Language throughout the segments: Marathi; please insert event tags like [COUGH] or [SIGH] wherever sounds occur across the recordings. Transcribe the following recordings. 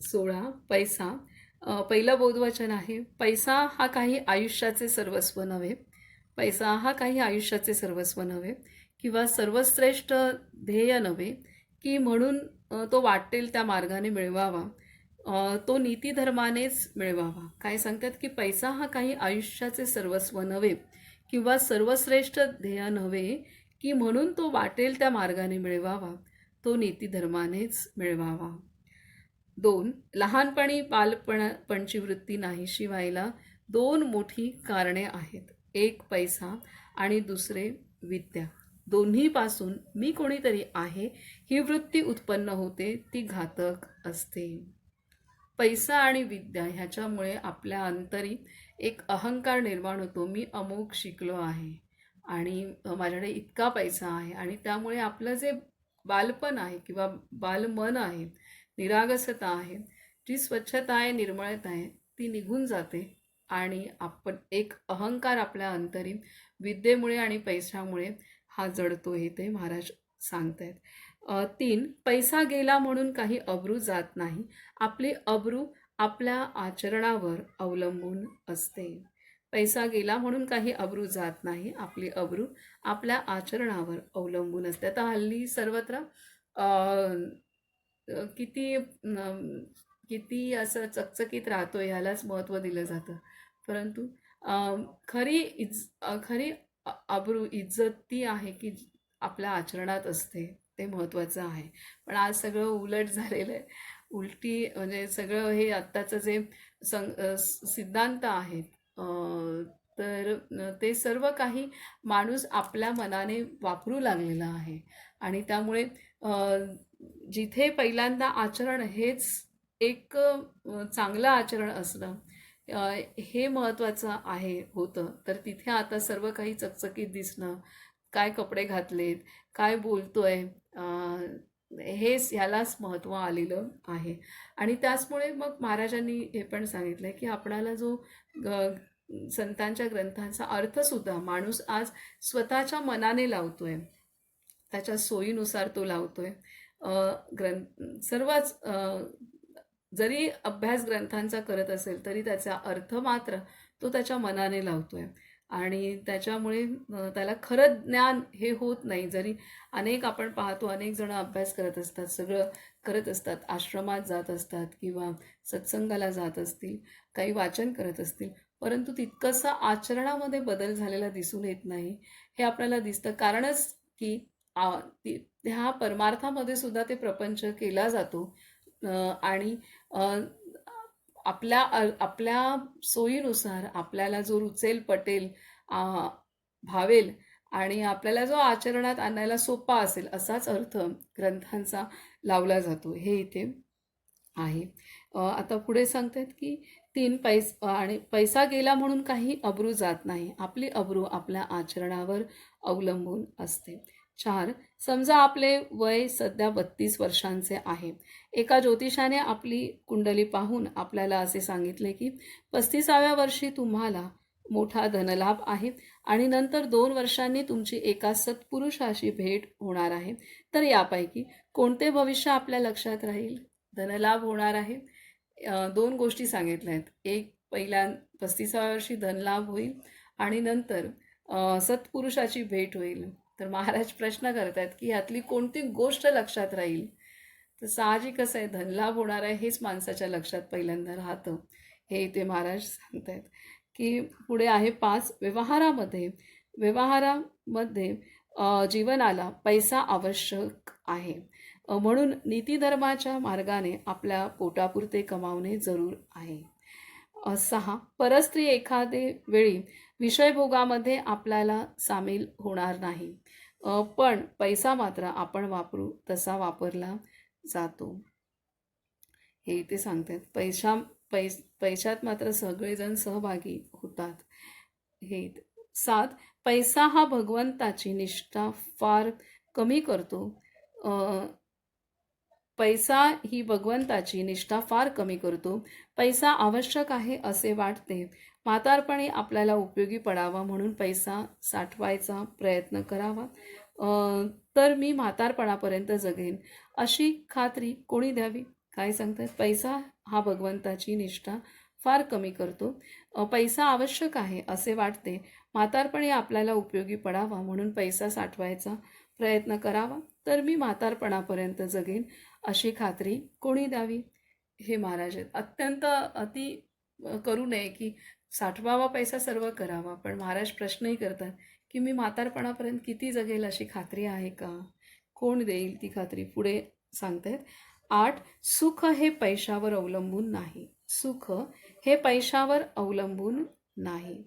सोळा पैसा. पहिलं बोधवचन आहे पैसा हा काही आयुष्याचे सर्वस्व नव्हे. पैसा हा काही आयुष्याचे सर्वस्व नव्हे किंवा सर्वश्रेष्ठ ध्येय नव्हे की म्हणून तो वाटेल त्या मार्गाने मिळवावा. तो नीतीधर्मानेच मिळवावा. काय सांगतात की पैसा हा काही आयुष्याचे सर्वस्व नव्हे किंवा सर्वश्रेष्ठ ध्येय नव्हे की म्हणून तो वाटेल त्या मार्गाने मिळवावा. तो नीतीधर्मानेच मिळवावा. दोन लहानपणी बालपणापणची वृत्ती नाहीशी व्हायला दोन मोठी कारणे आहेत. एक पैसा आणि दुसरे विद्या. दोन्हीपासून मी कोणीतरी आहे ही वृत्ती उत्पन्न होते ती घातक असते. पैसा आणि विद्या ह्याच्यामुळे आपल्या अंतरी एक अहंकार निर्माण होतो. मी अमोक शिकलो आहे आणि माझ्याकडे इतका पैसा आहे आणि त्यामुळे आपलं जे बालपण आहे किंवा बालमन आहे निरागसता आहे. जी स्वच्छता आहे निर्मळता आहे ती निघून जाते आणि आपण एक अहंकार आपल्या अंतरी विद्येमुळे आणि पैशामुळे हा जडतो हे ते महाराज सांगत आहेत तीन पैसा गेला म्हणून काही अब्रू जात नाही. आपली अब्रू आपल्या आचरणावर अवलंबून असते. पैसा गेला म्हणून काही अब्रू जात नाही. आपली अब्रू आपल्या आचरणावर अवलंबून असते. आता हल्ली सर्वत्र किती किती असं चकचकीत राहतो ह्यालाच महत्त्व दिलं जातं. परंतु खरी इज खरी अब्रू इज्जत ती आहे की आपल्या आचरणात असते. ते महत्त्वाचं आहे. पण आज सगळं उलट झालेलं आहे. उलटी म्हणजे सगळं हे आत्ताचं जे सं सिद्धांत आहेत तर ते सर्व काही माणूस आपल्या मनाने वापरू लागलेला आहे. आणि त्यामुळे जिथे पहिल्यांदा आचरण हेच एक चांगलं आचरण असणं हे महत्त्वाचं आहे होतं. तर तिथे आता सर्व काही चकचकीत दिसणं काय कपडे घातलेत काय बोलतोय हेच ह्यालाच महत्त्व आलेलं आहे. आणि त्याचमुळे मग महाराजांनी हे पण सांगितलं की आपणाला जो ग- संतांच्या ग्रंथांचा अर्थसुद्धा माणूस आज स्वतःच्या मनाने लावतोय. त्याच्या सोयीनुसार तो लावतोय. ग्रंथ सर्वच जरी अभ्यास ग्रंथांचा करत असेल तरी त्याचा अर्थ मात्र तो त्याच्या मनाने लावतोय. आणि त्याच्यामुळे त्याला खरं ज्ञान हे होत नाही. जरी अनेक आपण पाहतो अनेक जण अभ्यास करत असतात सगळं करत असतात आश्रमात जात असतात किंवा सत्संगाला जात असतील काही वाचन करत असतील परंतु तितकंसं आचरणामध्ये बदल झालेला दिसून येत नाही हे आपल्याला दिसतं. कारणच की आ, ह्या परमार्थामध्ये सुद्धा ते प्रपंच केला जातो. आणि आपल्या आपल्या सोयीनुसार आपल्याला जो रुचेल पटेल भावेल आणि आपल्याला जो आचरणात आणायला सोपा असेल असाच अर्थ ग्रंथांचा लावला जातो. हे इथे आहे. आता पुढे सांगतात की तीन पैस आणि पैसा गेला म्हणून काही अब्रू जात नाही. आपली अब्रू आपल्या आचरणावर अवलंबून असते. चार समजा आपले वय सध्या बत्तीस वर्षांचे आहे. एका ज्योतिषाने आपली कुंडली पाहून आपल्याला असे सांगितले की पस्तीसाव्या वर्षी तुम्हाला मोठा धनलाभ आहे आणि नंतर दोन वर्षांनी तुमची एका सत्पुरुषाशी भेट होणार आहे. तर यापैकी कोणते भविष्य आपल्या लक्षात राहील? धनलाभ होणार आहे. दोन गोष्टी सांगितल्या आहेत. एक पहिल्या पस्तीसाव्या वर्षी धनलाभ होईल आणि नंतर सत्पुरुषाची भेट होईल. तर महाराज प्रश्न करतात की यातली कोणती गोष्ट लक्षात राहील? तर साहजिक आहे? धनलाभ होणार आहे हेच माणसाच्या लक्षात पहिल्यांदा राहतं. हे इथे महाराज सांगत आहेत की पुढे आहे पाच व्यवहारामध्ये. व्यवहारामध्ये जीवनाला पैसा आवश्यक आहे. म्हणून नीतीधर्माच्या मार्गाने आपल्या पोटापुरते कमावणे जरूर आहे. सहा परस्त्री एखादे वेळी विषयभोगामध्ये आपल्याला सामील होणार नाही. पण पैसा मात्र आपण वापरू तसा वापरला जातो. हे इथे सांगतात. पैसा पैस पैशात मात्र सगळेजण सहभागी होतात. हे सात पैसा हा भगवंताची निष्ठा फार कमी करतो. पैसा ही भगवंताची निष्ठा फार कमी करतो. पैसा आवश्यक आहे असे वाटते. म्हातारपणी आपल्याला उपयोगी पडावा म्हणून पैसा साठवायचा प्रयत्न करावा. तर मी म्हातारपणापर्यंत जगेन. अशी खात्री कोणी द्यावी? काय सांगतात पैसा हा भगवंताची निष्ठा फार कमी करतो. पैसा आवश्यक आहे असे वाटते. म्हातारपणी आपल्याला उपयोगी पडावा म्हणून पैसा साठवायचा प्रयत्न करावा. तर मी म्हातारपणापर्यंत जगेन. अशी खात्री कोणी द्यावी? हे महाराज आहेत. अत्यंत अति करू नये की साठवावा पैसा सर्व करावा पण महाराज प्रश्नही करतात की मी म्हातारपणापर्यंत किती जगेल अशी खात्री आहे का? कोण देईल ती खात्री? पुढे सांगतायत आठ सुख हे पैशावर अवलंबून नाही. सुख हे पैशावर अवलंबून नाही.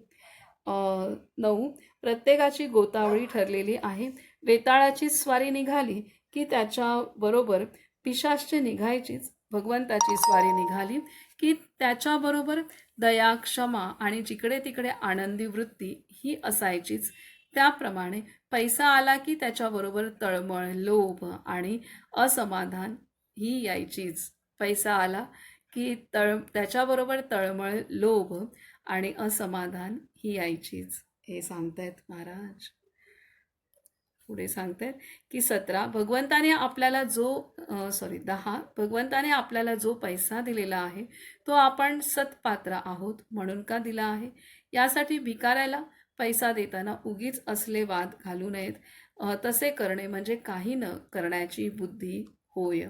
नऊ प्रत्येकाची गोतावळी ठरलेली आहे. वेताळाची स्वारी निघाली की त्याच्याबरोबर पिशाची निघायचीच भगवंताची स्वारी निघाली की त्याच्याबरोबर दया क्षमा आणि जिकडे तिकडे आनंदी वृत्ती ही असायचीच. त्याप्रमाणे पैसा आला की त्याच्याबरोबर तळमळ लोभ आणि असमाधान ही यायचीच. पैसा आला की तळ त्याच्याबरोबर तळमळ लोभ आणि असमाधान ही यायचीच. हे सांगतायत महाराज. पुढे सांगतायत की सतरा भगवंताने आपल्याला जो सॉरी दहा भगवंताने आपल्याला जो पैसा दिलेला आहे तो आपण सत्पात्र आहोत म्हणून का दिला आहे? यासाठी भिकाऱ्याला पैसा देताना उगीच असले वाद घालू नयेत. तसे करणे म्हणजे काही न करण्याची बुद्धी होय.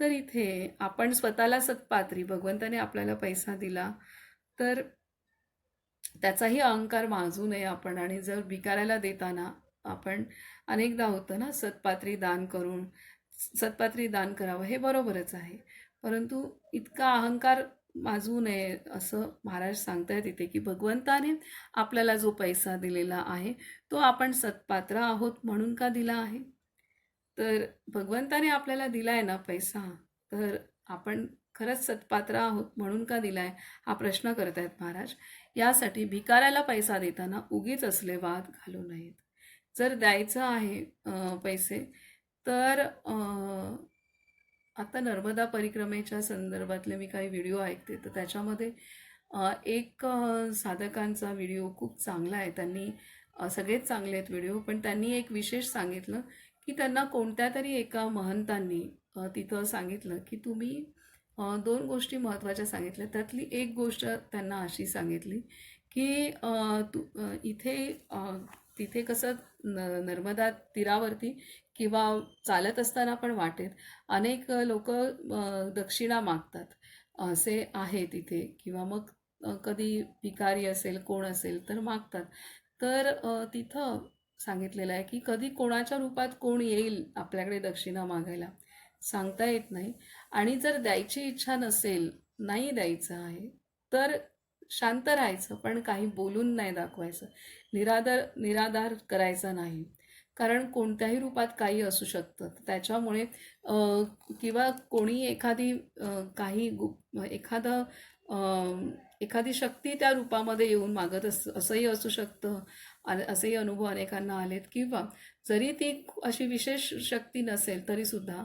तर इथे आपण स्वतःला सत्पात्री भगवंताने आपल्याला पैसा दिला तर त्याचाही अहंकार माजू नये आपण. आणि जर भिकाऱ्याला देताना आपण अनेकदा होतं ना सतपात्री दान करून सतपात्री दान करावं हे बरोबरच आहे. परंतु इतका अहंकार माजू नये असं महाराज सांगतायत इथे की भगवंताने आपल्याला जो पैसा दिलेला आहे तो आपण सत्पात्र आहोत म्हणून का दिला आहे? तर भगवंताने आपल्याला दिला आहे ना पैसा तर आपण खरंच सत्पात्र आहोत म्हणून का दिला आहे हा प्रश्न करतायत महाराज. यासाठी भिकाऱ्याला पैसा देताना उगीच असले वाद घालू नयेत. जर द्यायचं आहे पैसे तर आता नर्मदा परिक्रमेच्या संदर्भातले मी काही व्हिडिओ ऐकते तर त्याच्यामध्ये एक साधकांचा व्हिडिओ खूप चांगला आहे. त्यांनी सगळेच चांगले आहेत व्हिडिओ पण त्यांनी एक विशेष सांगितलं की त्यांना कोणत्या तरी एका महंतांनी तिथं सांगितलं की तुम्ही दोन गोष्टी महत्त्वाच्या सांगितल्या. त्यातली एक गोष्ट त्यांना अशी सांगितली की तू इथे तिथे कसं न नर्मदा तीरावरती किंवा चालत असताना पण वाटेत. अनेक लोक दक्षिणा मागतात. असे आहे तिथे. किंवा मग कधी भिकारी असेल कोण असेल तर मागतात. तर तिथं सांगितलेलं आहे की कधी कोणाच्या रूपात कोण येईल आपल्याकडे दक्षिणा मागायला सांगता येत नाही. आणि जर द्यायची इच्छा नसेल नाही द्यायचं आहे तर शांत राहायचं पण काही बोलून नाही दाखवायचं. निराधार निराधार करायचा नाही. कारण कोणत्याही रूपात काही असू शकतं. त्याच्यामुळे किंवा कोणी एखादी काही गु एखादं एखादी शक्ती त्या रूपामध्ये येऊन मागत अस असंही असू शकतं. असेही अनुभव अनेकांना आलेत. किंवा जरी ती अशी विशेष शक्ती नसेल तरीसुद्धा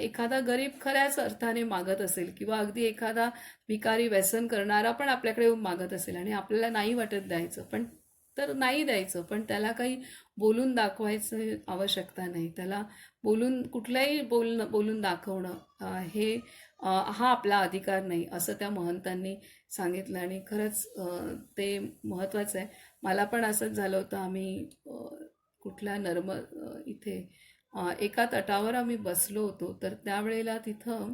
एखादा गरीब खऱ्याच अर्थाने मागत असेल किंवा अगदी एखादा भिकारी व्यसन करणारा पण आपल्याकडे मागत असेल आणि आपल्याला नाही वाटत द्यायचं पण तर नाही द्यायचं पण त्याला काही बोलून दाखवायचं आवश्यकता नाही. त्याला बोलून कुठल्याही बोल बोलून दाखवणं हे हा आपला अधिकार नाही असं त्या महंतांनी सांगितलं. आणि खरंच ते महत्त्वाचं आहे. मला पण असंच झालं होतं. आम्ही कुठल्या नर्म इथे एका तटावर आम्ही बसलो होतो. तर त्यावेळेला तिथं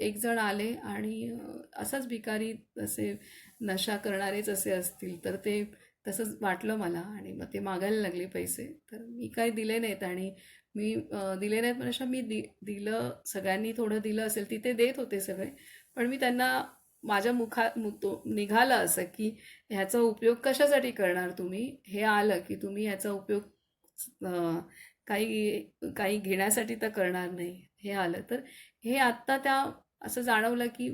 एक जण आले आणि असाच भिकारी असे नशा करणारेच असे असतील. तर ते तसंच वाटलं मला आणि मग ते मागायला लागले पैसे. तर मी काही दिले नाहीत आणि मी दिले नाहीत. म्हणजे मी दि दिलं सगळ्यांनी थोडं दिलं असेल तिथे देत होते सगळे. पण मी त्यांना माझ्या मुखा मु तो निघालं असं की ह्याचा उपयोग कशासाठी करणार तुम्ही? हे आलं की तुम्ही ह्याचा उपयोग काही काही घेण्यासाठी तर करणार नाही. हे आलं. तर हे आत्ता त्या असं जाणवलं की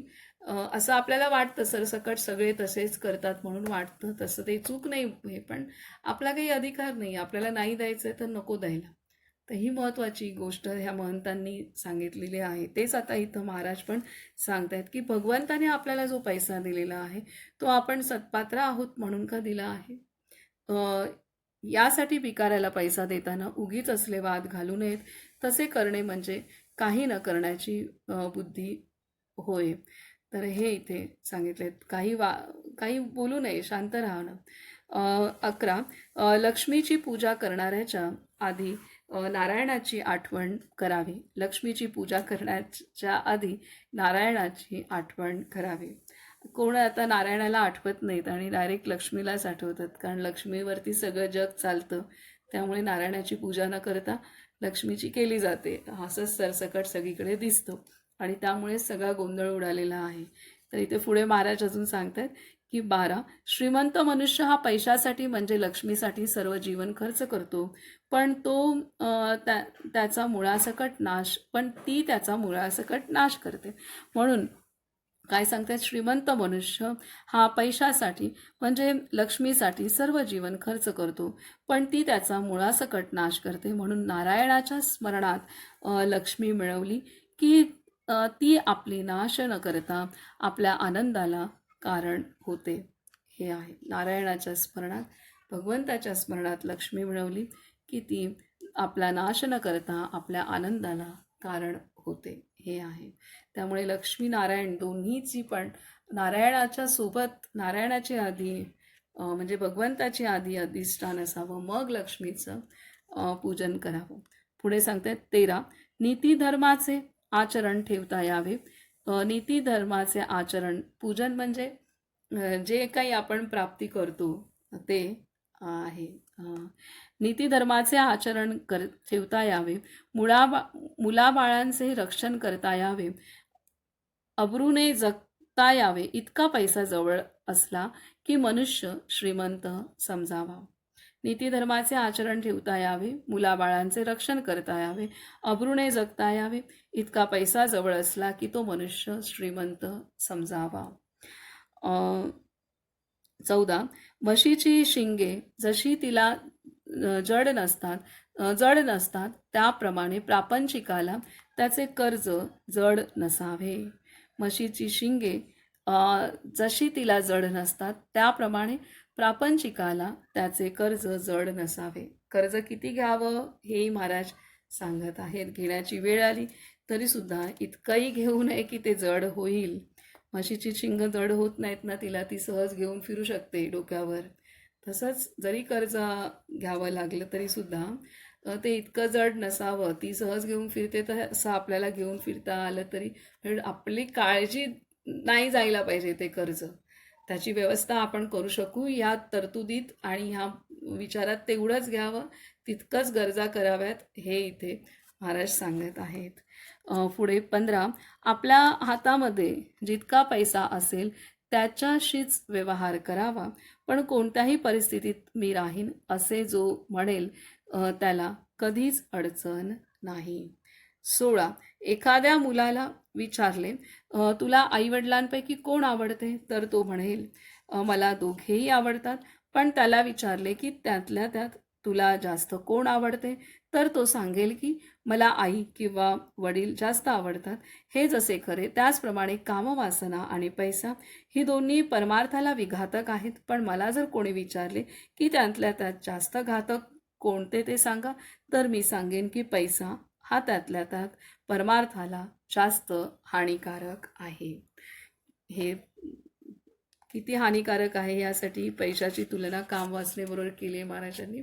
असं आपल्याला वाटतं सरसकट सगळे तसेच करतात म्हणून वाटतं. तसं ते चूक नाही हे पण आपला काही अधिकार नाही. आपल्याला नाही द्यायचं आहे तर नको द्यायला. तर ही महत्त्वाची गोष्ट ह्या महंतांनी सांगितलेली आहे. तेच आता इथं महाराज पण सांगतायत की भगवंताने आपल्याला जो पैसा दिलेला आहे तो आपण सत्पात्र आहोत म्हणून का दिला आहे? यासाठी भिकाऱ्याला पैसा देताना उगीच असले वाद घालू नयेत. तसे करणे म्हणजे काही न करण्याची बुद्धी होय. तर हे इथे सांगितले काही वा काही बोलू नये शांत राहणं. अकरा लक्ष्मीची पूजा करणाऱ्याच्या आधी नारायणाची आठवण करावी. लक्ष्मीची पूजा करण्याच्या आधी नारायणाची आठवण करावी. कोण आता नारायणाला आठवत नाहीत आणि डायरेक्ट लक्ष्मीलाच आठवतात. कारण लक्ष्मीवरती सगळं जग चालतं. त्यामुळे नारायणाची पूजा न करता लक्ष्मीची केली जाते. असंच सरसकट सगळीकडे दिसतो. आणि त्यामुळे सगळा गोंधळ उडालेला आहे. तर इथे पुढे महाराज अजून सांगतात की बारा श्रीमंत मनुष्य हा पैशासाठी म्हणजे लक्ष्मीसाठी सर्व जीवन खर्च करतो. पण तो त्या त्याचा मुळासकट नाश पण ती त्याचा मुळासकट नाश करते. म्हणून काय सांगतात श्रीमंत मनुष्य हा पैशासाठी म्हणजे लक्ष्मीसाठी सर्व जीवन खर्च करतो पण ती त्याचा मुळासकट नाश करते. म्हणून नारायणाच्या स्मरणात लक्ष्मी मिळवली की ती आपली नाश न करता आपल्या आनंदाला कारण होते. हे आहे. नारायणाच्या स्मरणात भगवंताच्या स्मरणात लक्ष्मी मिळवली की ती आपला नाश न करता आपल्या आनंदाला कारण होते. हे आहे. त्यामुळे लक्ष्मी नारायण दोन्हीची पण नारायणाच्या सोबत नारायणाची आधी म्हणजे भगवंताची आधी अधिष्ठान असावं. मग लक्ष्मीचं पूजन करावं. पुढे सांगतात तेरा नीती धर्माचे आचरण ठेवता यावे. नीती धर्माचे आचरण पूजन म्हणजे जे काही आपण प्राप्ती करतो ते आहे. अ, नीतीधर्माचे आचरण कर ठेवता यावे. मुळा मुलाबाळांचे रक्षण करता यावे. अब्रूने जगता यावे. इतका पैसा जवळ असला की मनुष्य श्रीमंत समजावा. नीतीधर्माचे आचरण ठेवता यावे मुलाबाळांचे रक्षण करता यावे अब्रुणे जगता यावे. इतका पैसा जवळ असला की तो मनुष्य श्रीमंत समजावा. चौदा म्हशीची शिंगे जशी तिला जड नसतात जड नसतात त्याप्रमाणे प्रापंचिकाला त्याचे कर्ज जड नसावे. म्हशीची शिंगे जशी तिला जड नसतात त्याप्रमाणे प्रापंचिकाला त्याचे कर्ज जड नसावे. कर्ज किती घ्यावं हेही महाराज सांगत आहेत. घेण्याची वेळ आली तरीसुद्धा इतकंही घेऊ नये की ते जड होईल. म्हशीची शिंग जड होत नाहीत ना तिला ती सहज घेऊन फिरू शकते डोक्यावर. तसंच जरी कर्ज घ्यावं लागलं तरीसुद्धा ते इतकं जड नसावं. ती सहज घेऊन फिरते तर असं आपल्याला घेऊन फिरता आलं तरी आपली काळजी नाही जायला पाहिजे ते कर्ज. त्याची व्यवस्था आपण करू शकू. या तरतुदीत आणि ह्या विचारात तेवढंच घ्यावं. तितकंच गरजा कराव्यात हे इथे महाराज सांगत आहेत. पुढे पंधरा. आपल्या हातामध्ये जितका पैसा असेल त्याच्याशीच व्यवहार करावा. पण कोणत्याही परिस्थितीत मी राहीन असे जो म्हणेल त्याला कधीच अडचण नाही. सोळा. एखाद्या मुलाला विचारले तुला आईवडिलांपैकी कोण आवडते? तर तो म्हणेल मला दोघेही आवडतात. पण त्याला विचारले की त्यातल्या त्यात तुला जास्त कोण आवडते? तर तो सांगेल की मला आई किंवा वडील जास्त आवडतात. हे जसे खरे त्याचप्रमाणे कामवासना आणि पैसा ही दोन्ही परमार्थाला विघातक आहेत. पण मला जर कोणी विचारले की त्यातल्या त्यात जास्त घातक कोणते? ते सांगा. तर मी सांगेन की पैसा हा त्यातल्या त्यात परमार्थाला जास्त हानिकारक आहे. हे किती हानिकारक आहे यासाठी पैशाची तुलना काम वाचनेबरोबर केली आहे महाराजांनी.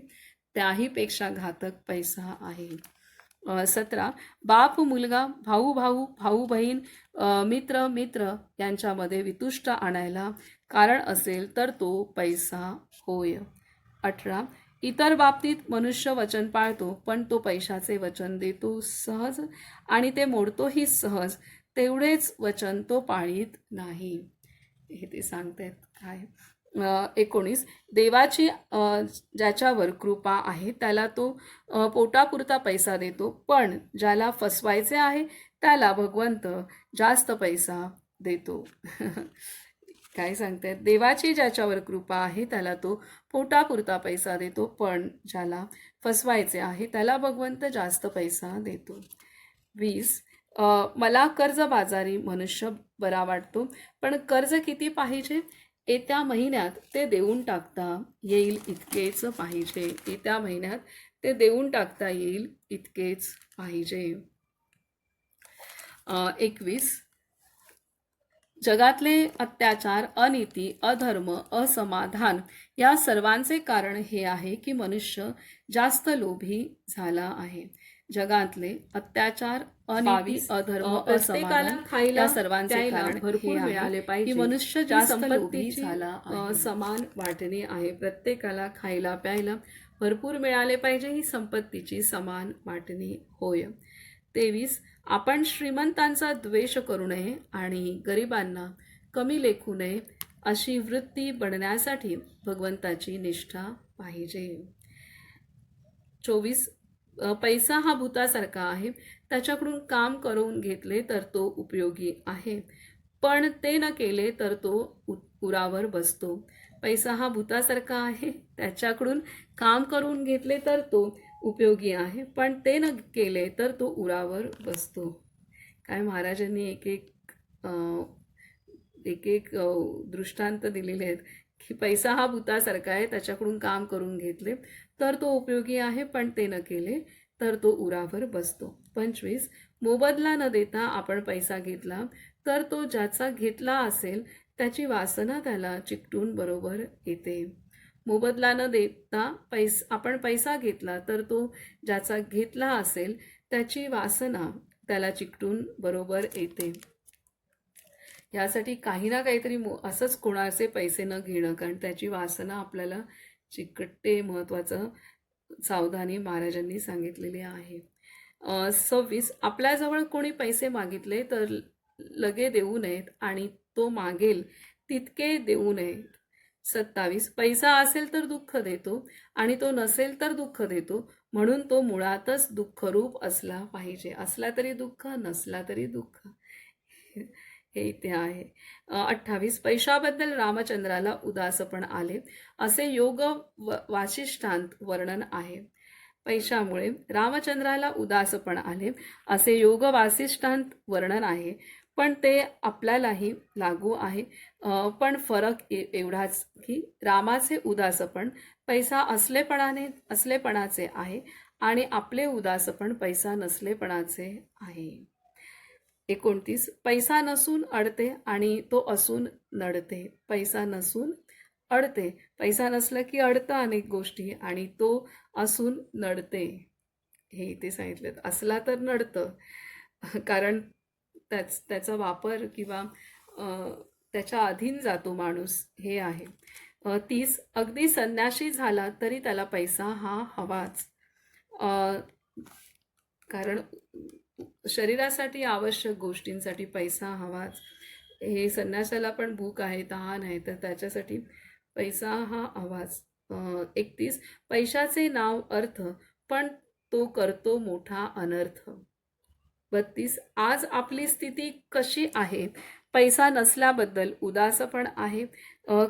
त्याहीपेक्षा घातक पैसा आहे. सतरा बाप मुलगा भाऊ भाऊ भाऊ बहीण मित्र मित्र यांच्यामध्ये वितुष्ट आणायला कारण असेल तर तो पैसा होय. अठरा इतर बाबतीत मनुष्य वचन पाळतो पण तो पैशाचे वचन देतो सहज आणि ते मोडतोही सहज. तेवढेच वचन तो पाळीत नाही. हे ते सांगतायत काय? एकोणीस. देवाची ज्याच्यावर कृपा आहे त्याला तो पोटापुरता पैसा देतो. पण ज्याला फसवायचे आहे त्याला भगवंत जास्त पैसा देतो. [LAUGHS] काय सांगतायत देवाची ज्याच्यावर कृपा आहे त्याला तो पोटापुरता पैसा देतो. पण ज्याला फसवायचे आहे त्याला भगवंत जास्त पैसा देतो. वीस मला मला कर्जबाजारी मनुष्य बरा वाटतो. पण कर्ज किती पाहिजे? येत्या महिन्यात ते देऊन टाकता येईल इतकेच पाहिजे. येत्या महिन्यात ते देऊन टाकता येईल इतकेच पाहिजे. एकवीस जगातले अत्याचार अनिती अधर्म असमाधान या सर्वांचे कारण हे आहे की मनुष्य जास्त लोभी झाला आहे. जगातले अत्याचार अनिती अधर्म असमाधान खायला सर्वांचे कारण भरपूर मिळाले पाहिजे. की मनुष्य जास्त लोभी झाला. समान वाटणे आहे. प्रत्येकाला खायला प्यायला भरपूर मिळाले पाहिजे. ही संपत्तीची समान वाटणी होय. तेवीस आपण श्रीमंतांचा द्वेष करू नये आणि गरिबांना कमी लेखू नये अशी वृत्ती बनण्यासाठी भगवंताची निष्ठा पाहिजे. चोवीस पैसा हा भूतासारखा आहे. त्याच्याकडून काम करून घेतले तर तो उपयोगी आहे. पण ते न केले तर तो उरावर बसतो. पैसा हा भूतासारखा आहे. त्याच्याकडून काम करून घेतले तर तो उपयोगी आहे पण ते न केले तर तो उरावर बसतो. काय महाराजांनी एक एक एक एक दृष्टांत दिलेले आहेत की पैसा हा भूतासारखा आहे त्याच्याकडून काम करून घेतले तर तो उपयोगी आहे पण ते न केले तर तो उरावर बसतो. पंचवीस मोबदला न देता आपण पैसा घेतला तर तो ज्याचा घेतला असेल त्याची वासना त्याला चिकटून बरोबर येते. मोबदला न देता पैस आपण पैसा घेतला तर तो ज्याचा घेतला असेल त्याची वासना त्याला चिकटून बरोबर येते. यासाठी काही ना काहीतरी मो असंच कोणाचे पैसे न घेणं कारण त्याची वासना आपल्याला चिकटते महत्त्वाचं सावधानी महाराजांनी सांगितलेली आहे. सव्वीस आपल्याजवळ कोणी पैसे मागितले तर लगे देऊ नयेत आणि तो मागेल तितके देऊ नयेत. सत्तावीस. पैसा असेल तर दुःख देतो आणि तो नसेल तर दुःख देतो. म्हणून तो मुळातच दुःखरूप असला पाहिजे. असला तरी दुःख नसला तरी दुःख. हे इथे आहे. अठ्ठावीस. पैशाबद्दल रामचंद्राला उदासपण आले. असे योग वासिष्ठांत वर्णन आहे. पैशामुळे रामचंद्राला उदासपण आले. असे योग वासिष्ठांत वर्णन आहे. पण ते आपल्यालाही लागू आहे. पण फरक ए- एवढाच की रामाचे उदासपण पैसा असलेपणाने असलेपणाचे आहे आणि आपले उदासपण पैसा नसलेपणाचे आहे. एकोणतीस पैसा नसून अडते आणि तो असून नडते. पैसा नसून अडते. पैसा नसला की अडतं अनेक गोष्टी आणि तो असून नडते. हे इथे सांगितलं असला तर नडतं. कारण त्याच त्याचा वापर किंवा त्याच्या अधीन जातो माणूस हे आहे. तीस अगदी संन्याशी झाला तरी त्याला पैसा हा हवाच. कारण शरीरासाठी आवश्यक गोष्टींसाठी पैसा हवाच. हे संन्यासाला पण भूक आहे तहान आहे तर त्याच्यासाठी पैसा हा हवाच. एकतीस पैशाचे नाव अर्थ पण तो करतो मोठा अनर्थ. बत्तीस. आज आपली स्थिती कशी आहे? पैसा नसल्याबद्दल उदासपण आहे.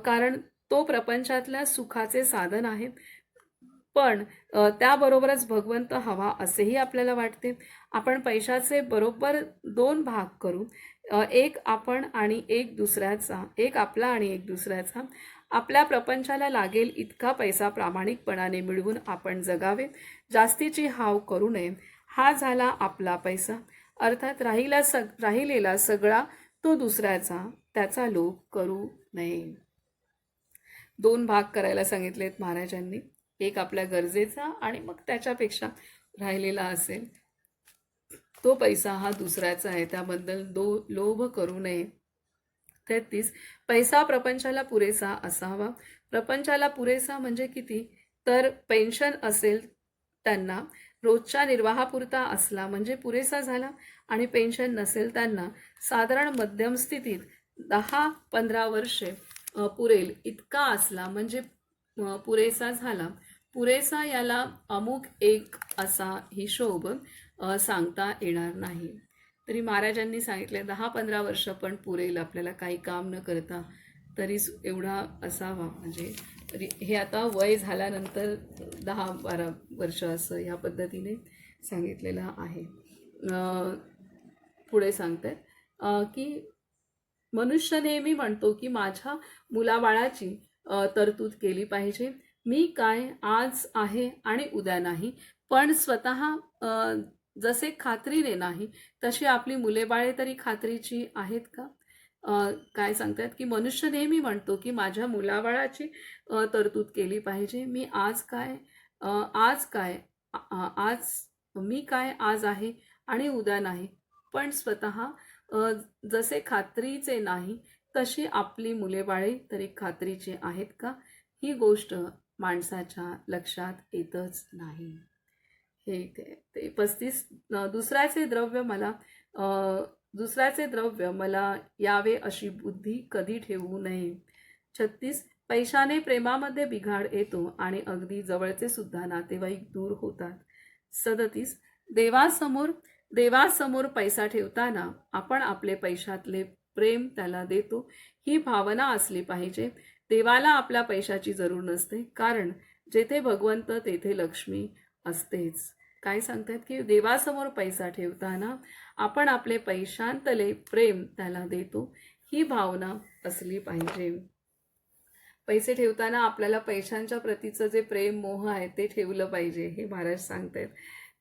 कारण तो प्रपंचातल्या सुखाचे साधन आहे. पण त्याबरोबरच भगवंत हवा असेही आपल्याला वाटते. आपण पैशाचे बरोबर दोन भाग करू. एक आपण आणि एक दुसऱ्याचा. एक आपला आणि एक दुसऱ्याचा. आपल्या प्रपंचाला लागेल इतका पैसा प्रामाणिकपणाने मिळवून आपण जगावे. जास्तीची हाव करू नये. हा झाला आपला पैसा. अर्थात राहिला सग राहिलेला सगळा तो दुसऱ्याचा त्याचा लोभ करू नये. दोन भाग करायला सांगितलेत महाराजांनी. एक आपल्या गरजेचा आणि मग त्याच्यापेक्षा राहिलेला असेल. तो पैसा हा दुसऱ्याचा आहे त्याबद्दल दो लोभ करू नये. तेहतीस पैसा प्रपंचाला पुरेसा असावा. प्रपंचाला पुरेसा म्हणजे किती? तर पेन्शन असेल त्यांना रोजच्या निर्वाहापुरता असला म्हणजे पुरेसा झाला आणि पेन्शन नसेल त्यांना साधारण मध्यम स्थितीत दहा पंधरा वर्षे पुरेल इतका असला म्हणजे पुरेसा झाला. पुरेसा याला अमुक एक असा हिशोब सांगता येणार नाही. तरी महाराजांनी सांगितले दहा पंधरा वर्ष पण पुरेल आपल्याला काही काम न करता तरी एवढा असावा. म्हणजे तरी हे आता वय झाल्यानंतर दहा बारा वर्ष असं ह्या पद्धतीने सांगितलेलं आहे. पुढे सांगते. की मनुष्य नेहमी म्हणतो की माझ्या मुलाबाळाची तरतूद केली पाहिजे. मी काय आज आहे आणि उद्या नाही. पण स्वतः जसे खात्रीने नाही तशी आपली मुलेबाळे तरी खात्रीची आहेत का? काय सांगतात की मनुष्य नेहमी म्हणतो की माझ्या मुलाबाळाची तरतूद केली पाहिजे. मी आज काय आज काय आज मी काय आज आहे आणि उद्या नाही. पण स्वतः जसे खात्रीचे नाही तशी आपली मुलेबाळे तरी खात्रीचे आहेत का? ही गोष्ट माणसाच्या लक्षात येतच नाही. हे ते पस्तीस दुसऱ्याचे द्रव्य मला दुसऱ्याचे द्रव्य मला यावे अशी बुद्धी कधी ठेवू नये. छत्तीस पैशाने प्रेमामध्ये बिघाड येतो आणि अगदी जवळचे सुद्धा नातेवाईक दूर होतात. सदतीस देवासमोर देवासमोर पैसा ठेवताना आपण आपले पैशातले प्रेम त्याला देतो. ही भावना असली पाहिजे. देवाला आपल्या पैशाची जरूर नसते कारण जेथे भगवंत तेथे लक्ष्मी असतेच. काय सांगतात की देवासमोर पैसा ठेवताना आपण आपले पैशांतले प्रेम त्याला देतो. ही भावना असली पाहिजे. पैसे ठेवताना आपल्याला पैशांच्या प्रतीचं जे प्रेम मोह आहे ते ठेवलं पाहिजे हे महाराज सांगतायत.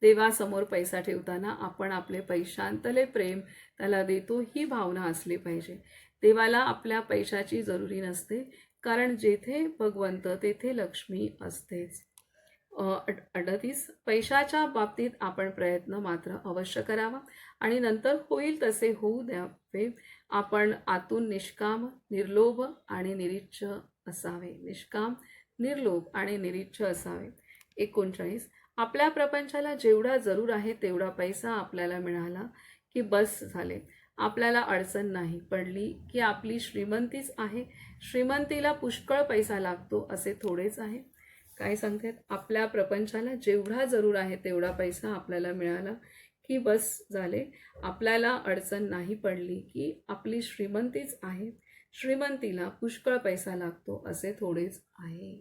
देवासमोर पैसा ठेवताना आपण आपले पैशांतले प्रेम त्याला देतो ही भावना असली पाहिजे. देवाला आपल्या पैशाची जरुरी नसते कारण जेथे भगवंत तेथे लक्ष्मी असतेच. अड- अडतीस पैशाच्या बाबतीत आपण प्रयत्न मात्र अवश्य करावा. आणि नंतर होईल तसे होऊ द्यावे. आपण आतून निष्काम निर्लोभ आणि निरीच्छ असावे. निष्काम निर्लोभ आणि निरीच्छ असावे. एकोणचाळीस. आपल्या प्रपंचाला जेवढा जरूर आहे तेवढा पैसा आपल्याला मिळाला की बस झाले. आपल्याला अडचण नाही पडली की आपली श्रीमंतीच आहे. श्रीमंतीला पुष्कळ पैसा लागतो असे थोडेच आहे. काय सांगतात? आपल्या प्रपंचाला जेवढा जरूर आहे तेवढा पैसा आपल्याला मिळाला की बस झाले. आपल्याला अडचण नाही पडली की आपली श्रीमंतीच आहे श्रीमंतीला पुष्कळ पैसा लागतो असे थोडेच आहे.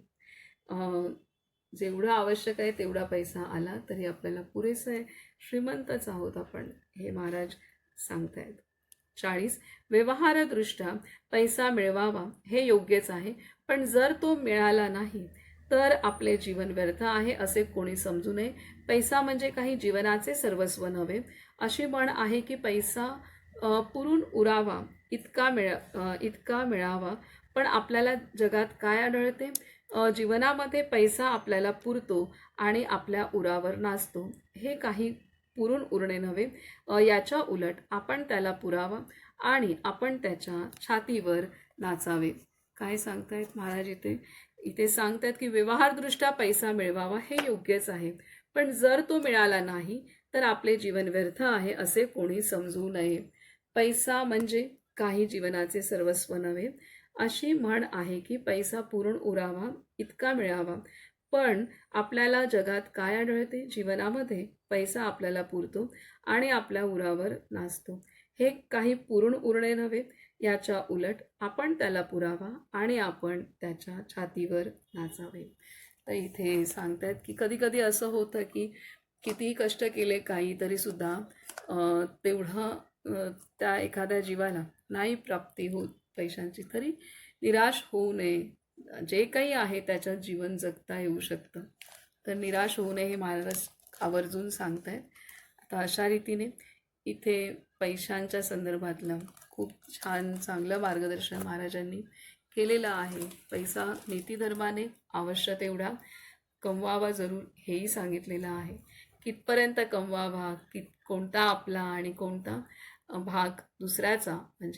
जेवढं आवश्यक आहे तेवढा पैसा आला तरी आपल्याला पुरेसं आहे. श्रीमंतच आहोत आपण हे महाराज सांगतायत. चाळीस व्यवहारदृष्ट्या पैसा मिळवावा हे योग्यच आहे पण जर तो मिळाला नाही तर आपले जीवन व्यर्थ आहे असे कोणी समजू नये. पैसा म्हणजे काही जीवनाचे सर्वस्व नव्हे. अशी म्हण आहे की पैसा पुरून उरावा इतका मिळा इतका मिळावा. पण आपल्याला जगात काय आढळते? जीवनामध्ये पैसा आपल्याला पुरतो आणि आपल्या उरावर नाचतो. हे काही पुरून उरणे नव्हे. याच्या उलट आपण त्याला पुरावा आणि आपण त्याच्या छातीवर नाचावे. काय सांगतायत महाराज इथे? इथे सांगतायत की व्यवहारदृष्ट्या पैसा मिळवावा हे योग्यच आहे. पण जर तो मिळाला नाही तर आपले जीवन व्यर्थ आहे असे कोणी समजू नये. पैसा म्हणजे काही जीवनाचे सर्वस्व नव्हे. अशी म्हण आहे की पैसा पूर्ण उरावा इतका मिळावा. पण आपल्याला जगात काय आढळते? जीवनामध्ये पैसा आपल्याला पुरतो आणि आपल्या उरावर नाचतो. हे काही पूर्ण उरणे नव्हे याच्या उलट आपण त्याला पुरावा आणि आपण त्याच्या छातीवर नाचावे. तर इथे सांगतायत की कधी कधी असं होतं की कितीही कष्ट केले काही तरीसुद्धा तेवढं त्या एखाद्या जीवाला नाही प्राप्ती होत पैशांची. तरी निराश होऊ नये. जे काही आहे त्याच्यात जीवन जगता येऊ शकतं. तर निराश होऊ नये हे महाराज आवर्जून सांगतायत. आता अशा रीतीने इथे पैशांच्या संदर्भातलं खूप छान चांगलं मार्गदर्शन महाराजांनी केलेलं आहे. पैसा नीतीधर्माने आवश्यक तेवढा कमवावा जरूर हेही सांगितलेलं आहे. कितपर्यंत कमवावा कित कोणता आपला आणि कोणता भाग दुसऱ्याचा म्हणजे